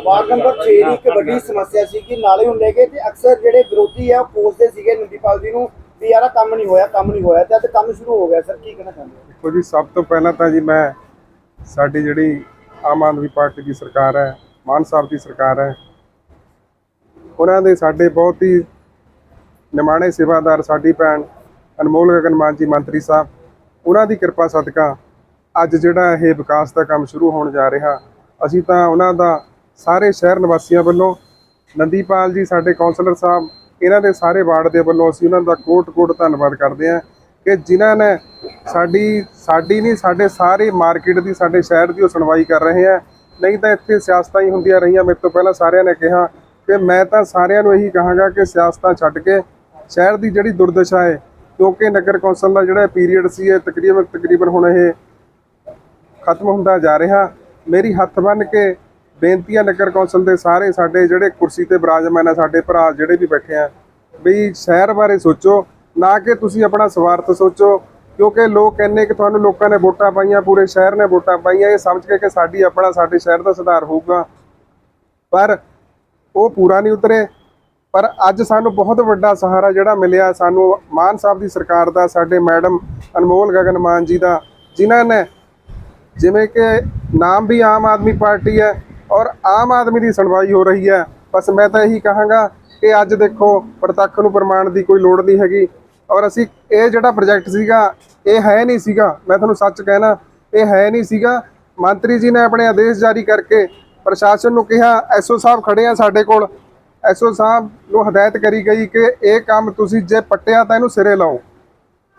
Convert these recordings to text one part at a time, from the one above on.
Ward number 6 ਦੀ ਇੱਕ ਵੱਡੀ ਸਮੱਸਿਆ ਸੀ ਕਿ ਨਾਲੇ ਹੁੰਦੇ ਗਏ ਤੇ ਅਕਸਰ ਜਿਹੜੇ ਵਿਰੋਧੀ ਆ, ਉਹ ਕੋਸਦੇ ਸੀਗੇ ਨੰਦੀਪਾਲ ਜੀ ਨੂੰ ਵੀ ਯਾਰ ਕੰਮ ਨਹੀਂ ਹੋਇਆ, ਕੰਮ ਨਹੀਂ ਹੋਇਆ ਤੇ ਅੱਜ ਕੰਮ ਸ਼ੁਰੂ ਹੋ ਗਿਆ। ਸਰ, ਕੀ ਕਹਿਣਾ ਚਾਹੁੰਦੇ ਹੋ? ਦੇਖੋ ਜੀ, ਸਭ ਤੋਂ ਪਹਿਲਾਂ ਤਾਂ ਜੀ ਮੈਂ ਸਾਡੀ ਜਿਹੜੀ ਆਮ ਆਦਮੀ ਪਾਰਟੀ ਦੀ ਸਰਕਾਰ ਹੈ, ਮਾਨ ਸਾਹਿਬ ਦੀ ਸਰਕਾਰ ਹੈ, ਉਹਨਾਂ ਦੇ ਸਾਡੇ ਬਹੁਤ ਹੀ ਨਿਮਾਣੇ ਸੇਵਾਦਾਰ ਸਾਡੀ ਭੈਣ ਅਨਮੋਲ ਗਗਨ ਮਾਨ ਜੀ, ਮੰਤਰੀ ਸਾਹਿਬ, ਉਹਨਾਂ ਦੀ ਕਿਰਪਾ ਸਦਕਾ ਅੱਜ ਜਿਹੜਾ ਇਹ ਵਿਕਾਸ ਦਾ ਕੰਮ ਸ਼ੁਰੂ ਹੋਣ ਜਾ ਰਿਹਾ, ਅਸੀਂ ਤਾਂ ਉਹਨਾਂ ਦਾ ਸਾਰੇ ਸ਼ਹਿਰ ਨਿਵਾਸੀਆਂ ਵੱਲੋਂ ਨੰਦੀਪਾਲ ਜੀ, ਸਾਡੇ ਕਾਉਂਸਲਰ ਸਾਹਿਬ, ਇਹਨਾਂ ਦੇ ਸਾਰੇ ਵਾਰਡ ਦੇ ਵੱਲੋਂ ਅਸੀਂ ਉਹਨਾਂ ਦਾ ਕੋਟ-ਕੋਟ ਧੰਨਵਾਦ ਕਰਦੇ ਹਾਂ ਕਿ ਜਿਨ੍ਹਾਂ ਨੇ ਸਾਡੀ ਸਾਡੀ ਨਹੀਂ, ਸਾਡੇ ਸਾਰੇ ਮਾਰਕੀਟ ਦੀ, ਸਾਡੇ ਸ਼ਹਿਰ ਦੀ ਉਹ ਸੁਣਵਾਈ ਕਰ ਰਹੇ ਆ। ਨਹੀਂ ਤਾਂ ਇੱਥੇ ਸਿਆਸਤਾਂ ਹੀ ਹੁੰਦੀਆਂ ਰਹੀਆਂ। ਮੇਰੇ ਤੋਂ ਪਹਿਲਾਂ ਸਾਰਿਆਂ ਨੇ ਕਿਹਾ ਕਿ ਮੈਂ ਤਾਂ ਸਾਰਿਆਂ ਨੂੰ ਇਹੀ ਕਹਾਂਗਾ ਕਿ ਸਿਆਸਤਾਂ ਛੱਡ ਕੇ ਸ਼ਹਿਰ ਦੀ ਜਿਹੜੀ ਦੁਰਦਸ਼ਾ ਹੈ, ਕਿਉਂਕਿ ਨਗਰ ਕੌਂਸਲ ਦਾ ਜਿਹੜਾ ਪੀਰੀਅਡ ਸੀ, ਇਹ ਤਕਰੀਬਨ ਤਕਰੀਬਨ ਹੁਣ ਇਹ ਖਤਮ ਹੁੰਦਾ ਜਾ ਰਿਹਾ। ਮੇਰੀ ਹੱਥ ਬੰਨ ਕੇ ਬੇਨਤੀ ਹੈ ਨਗਰ ਕੌਂਸਲ ਦੇ ਸਾਰੇ ਸਾਡੇ ਜਿਹੜੇ ਕੁਰਸੀ ਤੇ ਬਿਰਾਜਮਾਨ ਆ, ਸਾਡੇ ਭਰਾ ਜਿਹੜੇ ਵੀ ਬੈਠੇ ਆ ਵੀ ਸ਼ਹਿਰ ਬਾਰੇ ਸੋਚੋ, ਨਾ ਕਿ ਤੁਸੀਂ ਆਪਣਾ ਸਵਾਰਥ ਸੋਚੋ, ਕਿਉਂਕਿ ਲੋਕ ਕਹਿੰਦੇ ਕਿ ਤੁਹਾਨੂੰ ਲੋਕਾਂ ਨੇ ਵੋਟਾਂ ਪਾਈਆਂ, ਪੂਰੇ ਸ਼ਹਿਰ ਨੇ ਵੋਟਾਂ ਪਾਈਆਂ, ਇਹ ਸਮਝ ਕੇ ਕਿ ਸਾਡੀ ਆਪਣਾ, ਸਾਡੇ ਸ਼ਹਿਰ ਦਾ ਸੁਧਾਰ ਹੋਊਗਾ। ਪਰ ਉਹ ਪੂਰਾ ਨਹੀਂ ਉਤਰੇ। ਪਰ ਅੱਜ ਸਾਨੂੰ ਬਹੁਤ ਵੱਡਾ ਸਹਾਰਾ ਜਿਹੜਾ ਮਿਲਿਆ, ਸਾਨੂੰ ਮਾਨ ਸਾਹਿਬ ਦੀ ਸਰਕਾਰ ਦਾ, ਸਾਡੇ ਮੈਡਮ ਅਨਮੋਲ ਗਗਨ ਮਾਨ ਜੀ ਦਾ, ਜਿਨ੍ਹਾਂ ਨੇ ਜਿਵੇਂ ਕਿ ਨਾਮ ਵੀ ਆਮ ਆਦਮੀ ਪਾਰਟੀ ਹੈ ਔਰ ਆਮ ਆਦਮੀ ਦੀ ਸੁਣਵਾਈ ਹੋ ਰਹੀ ਹੈ। ਬਸ ਮੈਂ ਤਾਂ ਇਹੀ ਕਹਾਂਗਾ ਕਿ ਅੱਜ ਦੇਖੋ, ਪ੍ਰਤੱਖ ਨੂੰ ਪ੍ਰਮਾਣ ਦੀ ਕੋਈ ਲੋੜ ਨਹੀਂ ਹੈਗੀ। ਔਰ ਅਸੀਂ ਇਹ ਜਿਹੜਾ ਪ੍ਰੋਜੈਕਟ ਸੀਗਾ, ਇਹ ਹੈ ਨਹੀਂ ਸੀਗਾ। ਮੈਂ ਤੁਹਾਨੂੰ ਸੱਚ ਕਹਿਣਾ, ਇਹ ਹੈ ਨਹੀਂ ਸੀਗਾ। ਮੰਤਰੀ ਜੀ ਨੇ ਆਪਣੇ ਆਦੇਸ਼ ਜਾਰੀ ਕਰਕੇ ਪ੍ਰਸ਼ਾਸਨ ਨੂੰ ਕਿਹਾ, ਐਸਓ ਸਾਹਿਬ ਖੜੇ ਆ ਸਾਡੇ ਕੋਲ। ਐਸਓ ਸਾਹਿਬ ਨੂੰ ਹਦਾਇਤ ਕਰੀ ਗਈ ਕਿ ਇਹ ਕੰਮ ਤੁਸੀਂ ਜੇ ਪੱਟਿਆ ਤਾਂ ਇਹਨੂੰ ਸਿਰੇ ਲਾਓ।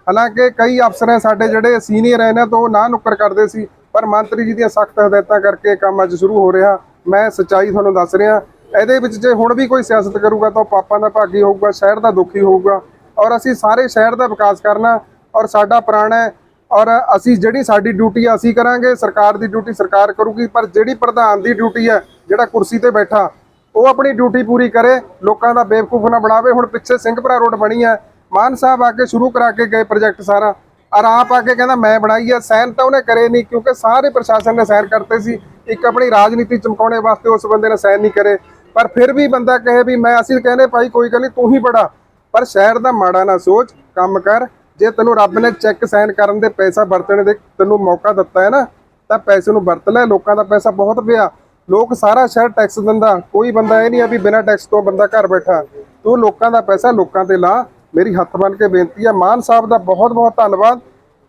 ਹਾਲਾਂਕਿ ਕਈ ਅਫਸਰ ਹੈ ਸਾਡੇ ਜਿਹੜੇ ਸੀਨੀਅਰ ਹੈ ਨਾ, ਤੋਂ ਉਹ ਨਾ ਨੁੱਕਰ ਕਰਦੇ ਸੀ। ਪਰ ਮੰਤਰੀ ਜੀ ਦੀਆਂ ਸਖਤ ਹਦਾਇਤਾਂ ਕਰਕੇ ਕੰਮ ਅੱਜ ਸ਼ੁਰੂ ਹੋ ਰਿਹਾ। ਮੈਂ ਸੱਚਾਈ ਤੁਹਾਨੂੰ ਦੱਸ ਰਿਹਾ, ਇਹਦੇ ਵਿੱਚ ਜੇ ਹੁਣ ਵੀ ਕੋਈ ਸਿਆਸਤ ਕਰੂਗਾ ਤਾਂ ਉਹ ਪਾਪਾਂ ਦਾ ਭਾਗੀ ਹੋਊਗਾ, ਸ਼ਹਿਰ ਦਾ ਦੁਖੀ ਹੋਊਗਾ। ਔਰ ਅਸੀਂ ਸਾਰੇ ਸ਼ਹਿਰ ਦਾ ਵਿਕਾਸ ਕਰਨਾ, ਔਰ ਸਾਡਾ ਪ੍ਰਾਣ ਹੈ, ਔਰ ਅਸੀਂ ਜਿਹੜੀ ਸਾਡੀ ਡਿਊਟੀ ਆ, ਅਸੀਂ ਕਰਾਂਗੇ, ਸਰਕਾਰ ਦੀ ਡਿਊਟੀ ਸਰਕਾਰ ਕਰੂਗੀ, ਪਰ ਜਿਹੜੀ ਪ੍ਰਧਾਨ ਦੀ ਡਿਊਟੀ ਹੈ, ਜਿਹੜਾ ਕੁਰਸੀ ਤੇ ਬੈਠਾ, ਉਹ ਆਪਣੀ ਡਿਊਟੀ ਪੂਰੀ ਕਰੇ, ਲੋਕਾਂ ਦਾ ਬੇਵਕੂਫ ਨਾ ਬਣਾਵੇ। ਹੁਣ ਪਿੱਛੇ ਸਿੰਘਪੁਰਾ ਰੋਡ ਬਣੀ ਹੈ, ਮਾਨ ਸਾਹਿਬ ਆ ਕੇ ਸ਼ੁਰੂ ਕਰਾ ਕੇ ਗਏ ਪ੍ਰੋਜੈਕਟ ਸਾਰਾ। ਔਰ ਆਪ ਆ ਕੇ ਕਹਿੰਦਾ, ਮੈਂ ਬਣਾਈ ਆ ਸਾਈਨ ਤਾਂ ਉਹਨੇ ਕਰੇ ਨਹੀਂ, ਕਿਉਂਕਿ ਸਾਰੇ ਪ੍ਰਸ਼ਾਸਨ ਨੇ ਸਾਈਨ ਕਰਤੇ ਸੀ। ਇੱਕ ਆਪਣੀ ਰਾਜਨੀਤੀ ਚਮਕਾਉਣੇ ਵਾਸਤੇ ਉਸ ਬੰਦੇ ਨੇ ਸਾਈਨ ਨਹੀਂ ਕਰੇ। ਪਰ ਫਿਰ ਵੀ ਬੰਦਾ ਕਹੇ ਵੀ, ਮੈਂ ਅਸੀਂ ਕਹਿੰਦੇ, ਭਾਈ, ਕੋਈ ਗੱਲ ਨਹੀਂ, ਤੂੰ ਹੀ ਬੜਾ ਪਰ ਸ਼ਹਿਰ ਦਾ ਮਾੜਾ ਨਾ ਸੋਚ, ਕੰਮ ਕਰ। ਜੇ ਤੈਨੂੰ ਰੱਬ ਨੇ ਚੈੱਕ ਸਾਈਨ ਕਰਨ ਦੇ ਪੈਸਾ ਵਰਤਣ ਦੇ ਤੈਨੂੰ ਮੌਕਾ ਦਿੱਤਾ ਹੈ ਨਾ, ਤਾਂ ਪੈਸੇ ਨੂੰ ਵਰਤ ਲੈ। ਲੋਕਾਂ ਦਾ ਪੈਸਾ ਬਹੁਤ ਪਿਆ। ਲੋਕ ਸਾਰਾ ਸ਼ਹਿਰ ਟੈਕਸ ਦਿੰਦਾ। ਕੋਈ ਬੰਦਾ ਇਹ ਨਹੀਂ ਆ ਵੀ ਬਿਨਾਂ ਟੈਕਸ ਤੋਂ ਬੰਦਾ ਘਰ ਬੈਠਾ। ਤੂੰ ਲੋਕਾਂ ਦਾ ਪੈਸਾ ਲੋਕਾਂ ਤੇ ਲਾ। ਮੇਰੀ ਹੱਥ ਬੰਨ ਕੇ ਬੇਨਤੀ ਹੈ, ਮਾਨ ਸਾਹਿਬ ਦਾ ਬਹੁਤ ਬਹੁਤ ਧੰਨਵਾਦ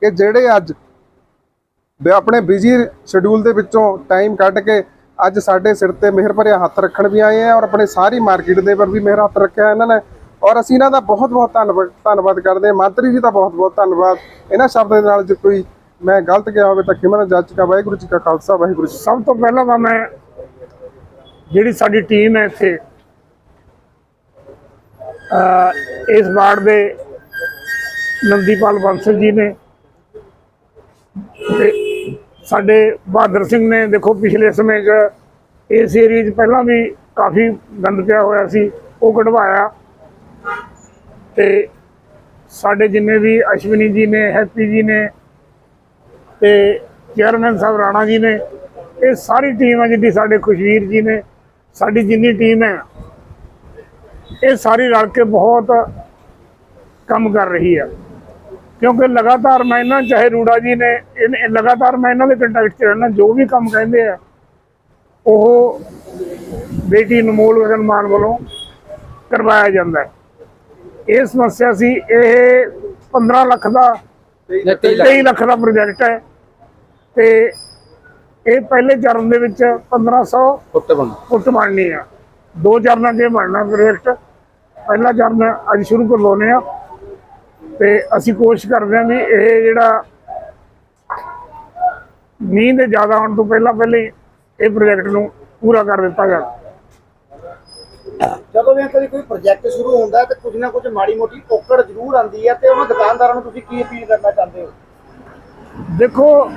ਕਿ ਜਿਹੜੇ ਅੱਜ ਆਪਣੇ ਬਿਜ਼ੀ ਸ਼ਡਿਊਲ ਦੇ ਵਿੱਚੋਂ ਟਾਈਮ ਕੱਢ ਕੇ ਅੱਜ ਸਾਡੇ ਸਿਰ ਤੇ ਮਿਹਰ ਭਰਿਆ ਹੱਥ ਰੱਖਣ ਵੀ ਆਏ ਆ ਔਰ ਆਪਣੇ ਸਾਰੀ ਮਾਰਕੀਟ ਦੇ ਪਰ ਵੀ ਮਿਹਰ ਹੱਥ ਰੱਖਿਆ ਇਹਨਾਂ ਨੇ ਔਰ ਅਸੀਂ ਇਹਨਾਂ ਦਾ ਬਹੁਤ ਬਹੁਤ ਧੰਨਵਾਦ ਧੰਨਵਾਦ ਕਰਦੇ ਹਾਂ। ਮੰਤਰੀ ਜੀ ਦਾ ਬਹੁਤ ਬਹੁਤ ਧੰਨਵਾਦ। ਇਹਨਾਂ ਸ਼ਬਦਾਂ ਦੇ ਨਾਲ ਜੇ ਕੋਈ ਮੈਂ ਗਲਤ ਗਿਆ ਹੋਵੇ ਤਾਂ ਖਿਮਨ ਜੱਜ ਕਾ, ਵਾਹਿਗੁਰੂ ਜੀ ਕਾ ਖਾਲਸਾ, ਵਾਹਿਗੁਰੂ ਜੀ ਸਭ ਤੋਂ ਪਹਿਲਾਂ ਤਾਂ ਮੈਂ ਜਿਹੜੀ ਸਾਡੀ ਟੀਮ ਹੈ ਇੱਥੇ ਇਸ ਵਾਰਡ ਦੇ ਨੰਦੀਪਾਲ ਬੰਸਲ ਜੀ ਨੇ ਤੇ ਸਾਡੇ ਬਹਾਦਰ ਸਿੰਘ ਨੇ, ਦੇਖੋ ਪਿਛਲੇ ਸਮੇਂ 'ਚ ਇਸ ਏਰੀਏ 'ਚ ਪਹਿਲਾਂ ਵੀ ਕਾਫੀ ਗੰਦ ਪਿਆ ਹੋਇਆ ਸੀ, ਉਹ ਕਢਵਾਇਆ। ਤੇ ਸਾਡੇ ਜਿੰਨੇ ਵੀ ਅਸ਼ਵਨੀ ਜੀ ਨੇ, ਹੈਪੀ ਜੀ ਨੇ ਤੇ ਚੇਅਰਮੈਨ ਸਾਹਿਬ ਰਾਣਾ ਜੀ ਨੇ, ਇਹ ਸਾਰੀ ਟੀਮ ਹੈ ਜਿੱਦੀ ਸਾਡੇ ਖੁਸ਼ਵੀਰ ਜੀ ਨੇ, ਸਾਡੀ ਜਿੰਨੀ ਟੀਮ ਹੈ ਇਹ ਸਾਰੀ ਰਲ ਕੇ ਬਹੁਤ ਕੰਮ ਕਰ ਰਹੀ ਹੈ ਕਿਉਂਕਿ ਲਗਾਤਾਰ ਮੈਂ ਇਹਨਾਂ ਚਾਹੇ ਰੂੜਾ ਜੀ ਨੇ ਇਹ- ਲਗਾਤਾਰ ਮੈਂ ਇਹਨਾਂ ਦੇ ਕੰਟੈਕਟ 'ਚ ਰਹਿਣਾ ਜੋ ਵੀ ਕੰਮ ਕਹਿੰਦੇ ਆ ਉਹ ਬੇਟੀ ਅਨਮੋਲ ਗਗਨ ਮਾਨ ਵੱਲੋਂ ਕਰਵਾਇਆ ਜਾਂਦਾ ਹੈ। ਇਹ ਸਮੱਸਿਆ ਸੀ ਇਹ 15 ਲੱਖ ਦਾ 23 ਲੱਖ ਦਾ ਪ੍ਰੋਜੈਕਟ ਹੈ। ਤੇ ਇਹ ਪਹਿਲੇ ਚਰਨ ਦੇ ਵਿੱਚ 1500 ਫੁੱਟ ਬਣ ਫੁੱਟ ਬਣਨੀ ਆ। ਦੋ ਚਰਨਾਂ ਇਹ ਬਣਨਾ ਪ੍ਰੋਜੈਕਟ ਪਹਿਲਾ ਚਰਨ ਅੱਜ ਸ਼ੁਰੂ ਕਰ ਲਾਉਨੇ ਆ ਤੇ ਅਸੀਂ ਕੋਸ਼ਿਸ਼ ਕਰਦੇ ਹਾਂ ਵੀ ਇਹ ਜਿਹੜਾ ਮੀਂਹ ਦੇ ਜ਼ਿਆਦਾ ਆਉਣ ਤੋਂ ਪਹਿਲਾਂ ਪਹਿਲੇ ਇਹ ਪ੍ਰੋਜੈਕਟ ਨੂੰ ਪੂਰਾ ਕਰ ਦਿੱਤਾ ਜਾਵੇ। ਜਦੋਂ ਵੀ ਕਦੀ ਕੋਈ ਪ੍ਰੋਜੈਕਟ ਸ਼ੁਰੂ ਹੁੰਦਾ ਤੇ ਕੁਝ ਨਾ ਕੁਝ ਮਾੜੀ ਮੋਟੀ ਔਕੜ ਜ਼ਰੂਰ ਆਉਂਦੀ ਹੈ ਤੇ ਉਹਨਾਂ ਦੁਕਾਨਦਾਰਾਂ ਨੂੰ ਤੁਸੀਂ ਕੀ ਅਪੀਲ ਕਰਨਾ ਚਾਹੁੰਦੇ ਹੋ? ਦੇਖੋ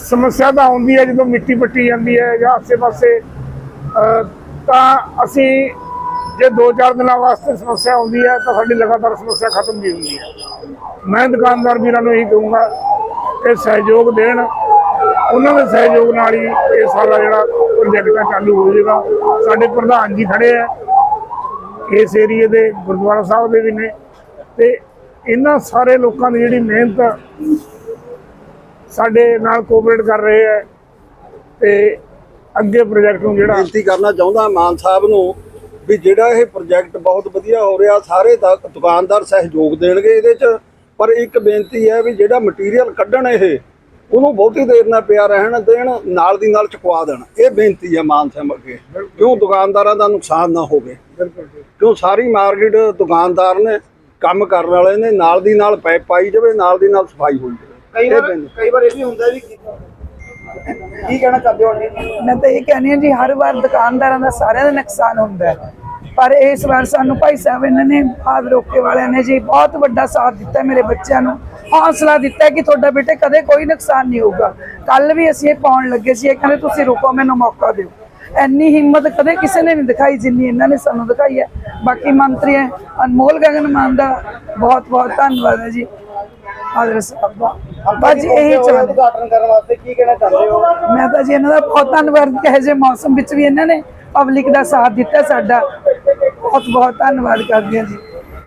ਸਮੱਸਿਆ ਤਾਂ ਆਉਂਦੀ ਹੈ ਜਦੋਂ ਮਿੱਟੀ ਪੱਟੀ ਜਾਂਦੀ ਹੈ ਜਾਂ ਆਸੇ-ਪਾਸੇ ਤਾਂ ਅਸੀਂ ਜੇ 2-4 ਦਿਨਾਂ ਵਾਸਤੇ ਸਮੱਸਿਆ ਆਉਂਦੀ ਹੈ ਤਾਂ ਸਾਡੀ ਲਗਾਤਾਰ ਸਮੱਸਿਆ ਖਤਮ ਨਹੀਂ ਹੁੰਦੀ ਹੈ। ਮੈਂ ਦੁਕਾਨਦਾਰ ਵੀਰਾਂ ਨੂੰ ਇਹੀ ਕਹੂੰਗਾ ਕਿ ਸਹਿਯੋਗ ਦੇਣ। ਉਹਨਾਂ ਦੇ ਸਹਿਯੋਗ ਨਾਲ ਹੀ ਇਹ ਸਾਰਾ ਜਿਹੜਾ ਪ੍ਰੋਜੈਕਟ ਹੈ ਚਾਲੂ ਹੋ ਜਾਏਗਾ। ਸਾਡੇ ਪ੍ਰਧਾਨ ਜੀ ਖੜੇ ਆ, ਇਸ ਏਰੀਏ ਦੇ ਗੁਰਦੁਆਰਾ ਸਾਹਿਬ ਦੇ ਵੀ ਨੇ। ਤੇ ਇਹਨਾਂ ਸਾਰੇ ਲੋਕਾਂ ਦੀ ਜਿਹੜੀ ਮਿਹਨਤ ਸਾਡੇ ਨਾਲ ਕੋਆਪਰੇਟ ਕਰ ਰਹੇ ਹੈ ਤੇ ਅੱਗੇ ਪ੍ਰੋਜੈਕਟ ਨੂੰ ਜਿਹੜਾ ਬੇਨਤੀ ਕਰਨਾ ਚਾਹੁੰਦਾ ਮਾਨ ਸਾਹਿਬ ਨੂੰ ਵੀ ਜਿਹੜਾ ਇਹ ਪ੍ਰੋਜੈਕਟ ਬਹੁਤ ਵਧੀਆ ਹੋ ਰਿਹਾ ਸਾਰੇ ਦੁਕਾਨਦਾਰ ਸਹਿਯੋਗ ਦੇਣਗੇ ਇਹਦੇ 'ਚ। ਪਰ ਇੱਕ ਬੇਨਤੀ ਹੈ ਵੀ ਜਿਹੜਾ ਮਟੀਰੀਅਲ ਕੱਢਣ ਇਹ ਉਹਨੂੰ ਬਹੁਤੀ ਦੇਰ ਨਾ ਪਿਆ ਰਹਿਣ ਦੇਣ ਨਾਲ ਦੀ ਨਾਲ ਚੁਕਵਾ ਦੇਣ। ਇਹ ਬੇਨਤੀ ਹੈ ਮਾਨ ਸਾਹਿਬ ਅੱਗੇ। ਕਿਉਂ ਦੁਕਾਨਦਾਰਾਂ ਦਾ ਨੁਕਸਾਨ ਨਾ ਹੋਵੇ? ਕਿਉਂ ਸਾਰੀ ਮਾਰਕੀਟ ਦੁਕਾਨਦਾਰ ਨੇ ਕੰਮ ਕਰਨ ਵਾਲੇ ਨੇ ਨਾਲ ਦੀ ਨਾਲ ਪਾਈ ਜਾਵੇ ਨਾਲ ਦੀ ਨਾਲ ਸਫ਼ਾਈ ਹੋਈ ਜਾਵੇ। ਵਾਰ ਕਈ ਵਾਰ ਇਹ ਵੀ ਹੁੰਦਾ ਵੀ ਕੀ ਕਹਿਣਾ ਚਾਹੁੰਦੇ ਹੋ ਜੀ? ਮੈਂ ਤਾਂ ਇਹ ਕਹਿੰਦੀ ਹਾਂ ਜੀ, ਹਰ ਵਾਰ ਦੁਕਾਨਦਾਰਾਂ ਦਾ ਸਾਰਿਆਂ ਦਾ ਨੁਕਸਾਨ ਹੁੰਦਾ ਹੈ। ਪਰ ਇਸ ਵਾਰ ਸਾਨੂੰ ਭਾਈ ਸਾਹਿਬ ਇਹਨਾਂ ਨੇ ਹਾਦ ਰੋਕੇ ਵਾਲਿਆਂ ਨੇ ਜੀ ਬਹੁਤ ਵੱਡਾ ਸਾਥ ਦਿੱਤਾ ਮੇਰੇ ਬੱਚਿਆਂ ਨੂੰ। ਹੌਸਲਾ ਦਿੱਤਾ ਕਿ ਤੁਹਾਡਾ ਬੇਟੇ ਕਦੇ ਕੋਈ ਨੁਕਸਾਨ ਨਹੀਂ ਹੋਊਗਾ। ਕੱਲ ਵੀ ਅਸੀਂ ਇਹ ਪਾਉਣ ਲੱਗੇ ਸੀ, ਇਹ ਕਹਿੰਦੇ ਤੁਸੀਂ ਰੁਕੋ, ਮੈਨੂੰ ਮੌਕਾ ਦਿਓ। ਇੰਨੀ ਹਿੰਮਤ ਕਦੇ ਕਿਸੇ ਨੇ ਨਹੀਂ ਦਿਖਾਈ ਜਿੰਨੀ ਇਹਨਾਂ ਨੇ ਸਾਨੂੰ ਦਿਖਾਈ ਹੈ। ਬਾਕੀ ਮੰਤਰੀ ਹੈ, ਅਨਮੋਲ ਗਗਨ ਮਾਨ ਦਾ ਬਹੁਤ ਬਹੁਤ ਧੰਨਵਾਦ ਹੈ ਜੀ। ਹਾਜ਼ਰ ਸਾਹਿਬ ਦਾ। ਬਸ ਜੀ ਇਹੀ ਚਾਹੁੰਦੇ। ਉਦਘਾਟਨ ਕਰਨ ਵਾਸਤੇ? ਕੀ ਕਹਿਣਾ ਚਾਹੁੰਦੇ ਹੋ? ਮੈਂ ਤਾਂ ਜੀ ਇਹਨਾਂ ਦਾ ਬਹੁਤ ਧੰਨਵਾਦ ਕਹੇ ਜੇ ਮੌਸਮ ਵਿੱਚ ਵੀ ਇਹਨਾਂ ਨੇ ਪਬਲਿਕ ਦਾ ਸਾਥ ਦਿੱਤਾ ਸਾਡਾ। ਬਹੁਤ ਬਹੁਤ ਧੰਨਵਾਦ ਕਰਦੀ ਹਾਂ ਜੀ।